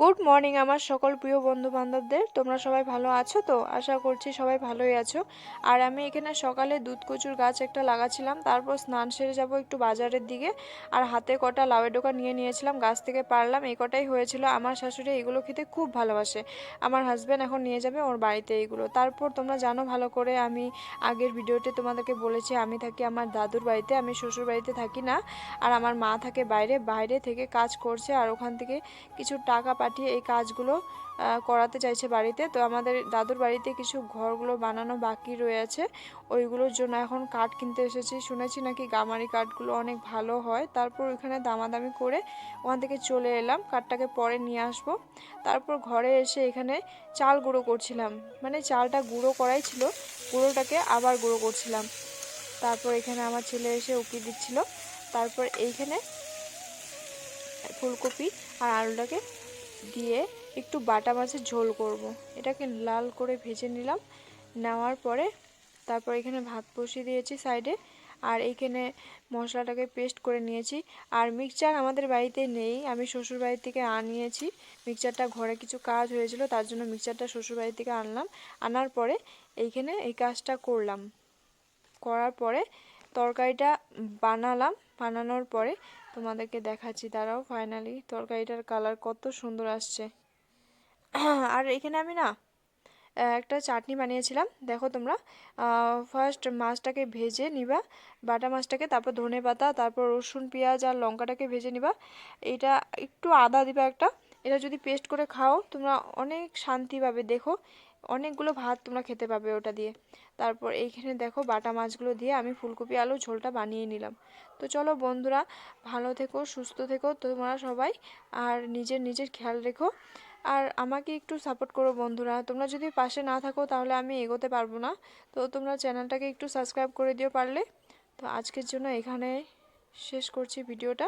Good morning আমার সকল প্রিয় বন্ধু বান্ধবদের তোমরা সবাই ভালো আছো তো? আশা করছি সবাই ভালোই আছো। আর আমি এখানে সকালে দুধ কচুর গাছ একটা লাগাচ্ছিলাম তারপর স্নান সেরে যাব একটু বাজারের দিকে। আর হাতে কটা লাউয়ের ডোকা নিয়ে নিয়েছিলাম, গাছ থেকে পারলাম, এই কটাই হয়েছিল। আমার শাশুড়ি এগুলো খেতে খুব ভালোবাসে। আমার হাজব্যান্ড এখন নিয়ে যাবে ওর বাড়িতে এইগুলো তারপর তোমরা জানো ভালো করে, আমি আগের ভিডিওতে তোমাদেরকে বলেছি, আমি থাকি আমার দাদুর বাড়িতে, আমি শ্বশুর বাড়িতে থাকি না। আর আমার মা থাকে বাইরে বাইরে থেকে কাজ করছে, আর ওখান থেকে কিছু টাকা পাঠিয়ে এই কাজগুলো করাতে চাইছে বাড়িতে। তো আমাদের দাদুর বাড়িতে কিছু ঘরগুলো বানানো বাকি রয়েছে। ওইগুলোর জন্য এখন কাঠ কিনতে এসেছি। শুনেছি নাকি গামারি কাঠগুলো অনেক ভালো হয়। তারপর ওইখানে দামাদামি করে ওখান থেকে চলে এলাম। কাঠটাকে পরে নিয়ে আসব। তারপর ঘরে এসে এখানে চাল গুঁড়ো করছিলাম। মানে চালটা গুঁড়ো করাই ছিল। গুঁড়োটাকে আবার গুঁড়ো করছিলাম। তারপর এখানে আমার ছেলে এসে উকি দিচ্ছিল। তারপর এইখানে ফুলকপি আর আলুটাকে দিয়ে একটু বাটা মাছের ঝোল করব। এটাকে লাল করে ভেজে নিলাম। নেওয়ার পরে তারপর এখানে ভাত বসিয়ে দিয়েছি সাইডে। আর এইখানে মশলাটাকে পেস্ট করে নিয়েছি। আর মিক্সচার আমাদের বাড়িতে নেই। আমি শ্বশুর বাড়ি থেকে আনিয়েছি। মিক্সচারটা ঘরে কিছু কাজ হয়েছিল, তার জন্য মিক্সচারটা শ্বশুর বাড়ি থেকে আনলাম। আনার পরে এইখানে এই কাজটা করলাম। করার পরে তরকারিটা বানালাম। বানানোর পরে তোমাদেরকে দেখাচ্ছি তারাও ফাইনালি তরকারিটার কালার কত সুন্দর আসছে। আর এখানে আমি না একটা চাটনি বানিয়েছিলাম, দেখো তোমরা ফার্স্ট মাছটাকে ভেজে নিবা, বাটা মাছটাকে, তারপর ধনে পাতা তারপর রসুন, পেঁয়াজ আর লঙ্কাটাকে ভেজে নিবা, এটা একটু আদা দিবা একটা এটা যদি পেস্ট করে খাও, তোমরা অনেক শান্তি পাবে দেখো, অনেকগুলো ভাত তোমরা খেতে পাবে ওটা দিয়ে। তারপর এইখানে দেখো বাটা মাছগুলো দিয়ে আমি ফুলকপি, আলু, ঝোলটা বানিয়ে নিলাম। তো চলো বন্ধুরা, ভালো থেকো, সুস্থ থেকো তোমরা সবাই, আর নিজের নিজের খেয়াল রেখো। আর আমাকে একটু সাপোর্ট করো বন্ধুরা, তোমরা যদি পাশে না থাকো তাহলে আমি এগোতে পারব না। তো তোমরা চ্যানেলটাকে একটু সাবস্ক্রাইব করে দিও পারলে। তো আজকের জন্য এখানে শেষ করছি ভিডিওটা।